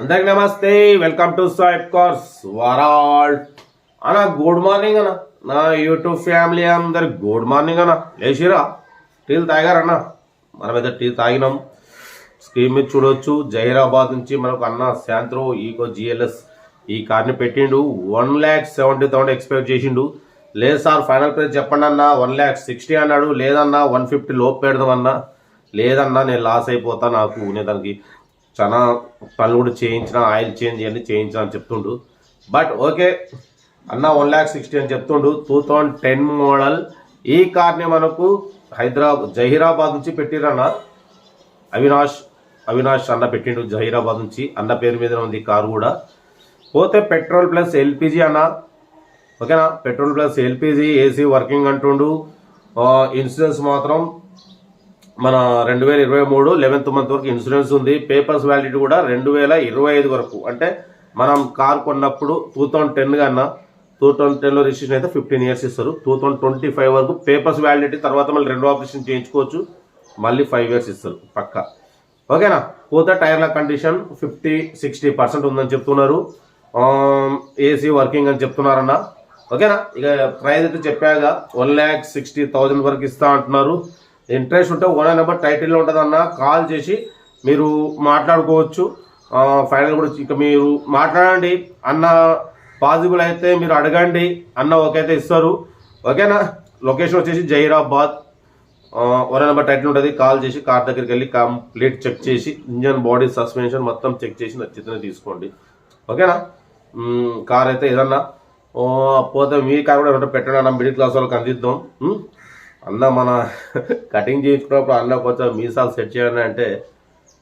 అందరికి నమస్తే welcome to సాయిబ్ కోర్స్ వరాల్డ్ అన్న గుడ్ మార్నింగ్ అన్న. నా యూట్యూబ్ ఫ్యామిలీ అందరు గుడ్ మార్నింగ్ అన్న. లేచిరా? టీలు తాగారన్న? మనమైతే టీ తాగినాం. స్క్రీన్ మీద చూడొచ్చు. జహీరాబాద్ నుంచి మనకు అన్న శాంత్రో ఈకో జిఎల్ఎస్ ఈ కార్ని పెట్టిండు. One lakh seventy thousand expect చేసిండు. లేదు సార్ ఫైనల్ ప్రైస్ చెప్పండి అన్న. వన్ ల్యాక్ సిక్స్టీ అన్నాడు. లేదన్నా వన్ ఫిఫ్టీ లోపు పెడదామన్నా. లేదన్నా నేను లాస్ అయిపోతా నాకు నేను దానికి చాలా పనులు కూడా చేయించిన ఆయిల్ చేంజ్ చేయండి చేయించిన అని చెప్తుండు. బట్ ఓకే అన్న వన్ ల్యాక్ సిక్స్టీ అని చెప్తుండు. టూ థౌజండ్ టెన్ మోడల్ ఈ కార్ని మనకు హైదరాబాద్ జహీరాబాద్ నుంచి పెట్టిరన్న అవినాష్ అవినాష్ అన్న పెట్టిండు జహీరాబాద్ నుంచి. అన్న పేరు మీద ఉంది కారు కూడా. పోతే పెట్రోల్ ప్లస్ ఎల్పిజి అన్న. ఓకేనా? Petrol plus LPG AC working అంటుండు. ఇన్సూరెన్స్ మాత్రం మన రెండు వేల ఇరవై మూడు లెవెన్త్ మంత్ వరకు ఇన్సూరెన్స్ ఉంది. పేపర్స్ వ్యాలిడిటీ కూడా రెండు వేల ఇరవై ఐదు వరకు. అంటే మనం కార్ కొన్నప్పుడు టూ థౌజండ్ టెన్ కన్నా టూ థౌజండ్ టెన్లో రిజిస్ట్రేషన్ అయితే ఫిఫ్టీన్ ఇయర్స్ ఇస్తారు. టూ థౌజండ్ ట్వంటీ ఫైవ్ వరకు పేపర్స్ వ్యాలిడిటీ తర్వాత మళ్ళీ రెండో ఆపరేషన్ చేయించుకోవచ్చు. మళ్ళీ ఫైవ్ ఇయర్స్ ఇస్తారు పక్కా. ఓకేనా? పోతే టైర్ల కండిషన్ ఫిఫ్టీ సిక్స్టీ పర్సెంట్ ఉందని చెప్తున్నారు. ఏసీ వర్కింగ్ అని చెప్తున్నారన్న. ఓకేనా? ఇక ప్రైస్ అయితే చెప్పాక వన్ ల్యాక్ సిక్స్టీ థౌజండ్ వరకు ఇస్తా అంటున్నారు. ఇంట్రెస్ట్ ఉంటే ఓనర్ నెంబర్ టైటిల్లో ఉంటుందన్న. కాల్ చేసి మీరు మాట్లాడుకోవచ్చు. ఫైనల్ కూడా ఇక మీరు మాట్లాడండి. అన్న పాసిబుల్ అయితే మీరు అడగండి. అన్న ఓకే అయితే ఇస్తారు. ఓకేనా? లొకేషన్ వచ్చేసి జహీరాబాద్. ఓనర్ నెంబర్ టైటిల్ ఉంటుంది. కాల్ చేసి కార్ దగ్గరికి వెళ్ళి కంప్లీట్ చెక్ చేసి ఇంజన్ బాడీ సస్పెన్షన్ మొత్తం చెక్ చేసి నచ్చితేనే తీసుకోండి. ఓకేనా? కార్ అయితే ఏదన్నా? పోతే మీ కార్ కూడా ఏమంటే పెట్టండి అన్న. మిడిల్ క్లాస్ వాళ్ళకి అందిద్దాం. అన్న మన కటింగ్ చేయించుకున్నప్పుడు అన్న కొంచెం మీసాలు సెట్ చేయాలని అంటే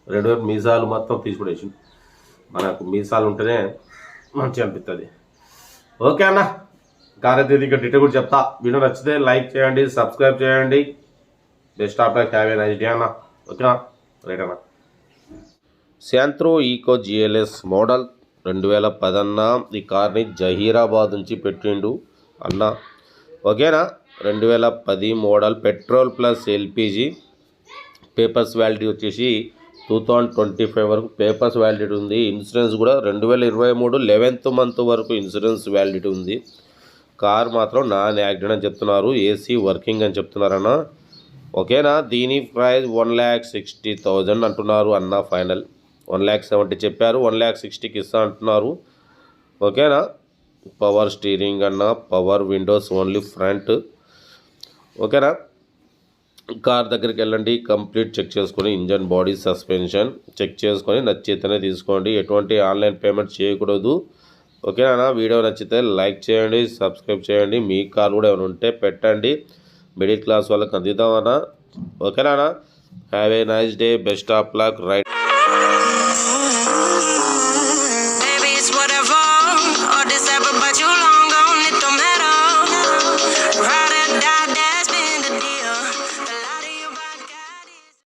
రెండు వైపు మీసాలు మొత్తం తీసుకుడేసి మనకు మీసాలు ఉంటేనే మంచిగా అనిపిస్తుంది ఓకే అన్న. కారైతే అయితే ఇది ఇంకా డీటెయిల్ కూడా చెప్తా. వీడియో నచ్చితే లైక్ చేయండి సబ్స్క్రైబ్ చేయండి. Best of luck. Have a nice day అన్న. ఓకేనా రైట్ అన్న. శాంత్రో ఈకో జిఎల్ఎస్ మోడల్ రెండు వేల పదన్న ఈ కార్ని జహీరాబాద్ నుంచి పెట్టిండు అన్న. ఓకేనా? రెండు వేల పది model petrol plus LPG papers validity వచ్చేసి టూ థౌజండ్ ట్వంటీ ఫైవ్ వరకు పేపర్స్ వ్యాలిడిటీ ఉంది. ఇన్సూరెన్స్ కూడా రెండు వేల ఇరవై మూడు లెవెన్త్ మంత్ వరకు ఇన్సూరెన్స్ వ్యాలిడిటీ ఉంది. కార్ మాత్రం నాన్ యాక్సిడెంట్ అని చెప్తున్నారు. ఏసీ వర్కింగ్ అని చెప్తున్నారన్న. ఓకేనా? దీని price one lakh sixty thousand అంటున్నారు అన్న ఫైనల్. వన్ ల్యాక్ సెవెంటీ చెప్పారు. వన్ ల్యాక్ సిక్స్టీకి ఇస్తా అంటున్నారు. ఓకేనా? పవర్ స్టీరింగ్ అన్న పవర్ విండోస్ ఓన్లీ ఫ్రంట్. ఓకేనా? కార్ దగ్గరికి వెళ్ళండి కంప్లీట్ చెక్ చేసుకొని ఇంజన్ బాడీ సస్పెన్షన్ చెక్ చేసుకొని నచ్చితేనే తీసుకోండి. ఎటువంటి ఆన్లైన్ పేమెంట్ చేయకూడదు. ఓకేనా వీడియో నచ్చితే లైక్ చేయండి సబ్స్క్రైబ్ చేయండి. మీ కార్ కూడా ఏమైనా ఉంటే పెట్టండి. మిడిల్ క్లాస్ వాళ్ళకి అందిద్దామన్నా ఓకేనా have a nice day. Best of luck. Right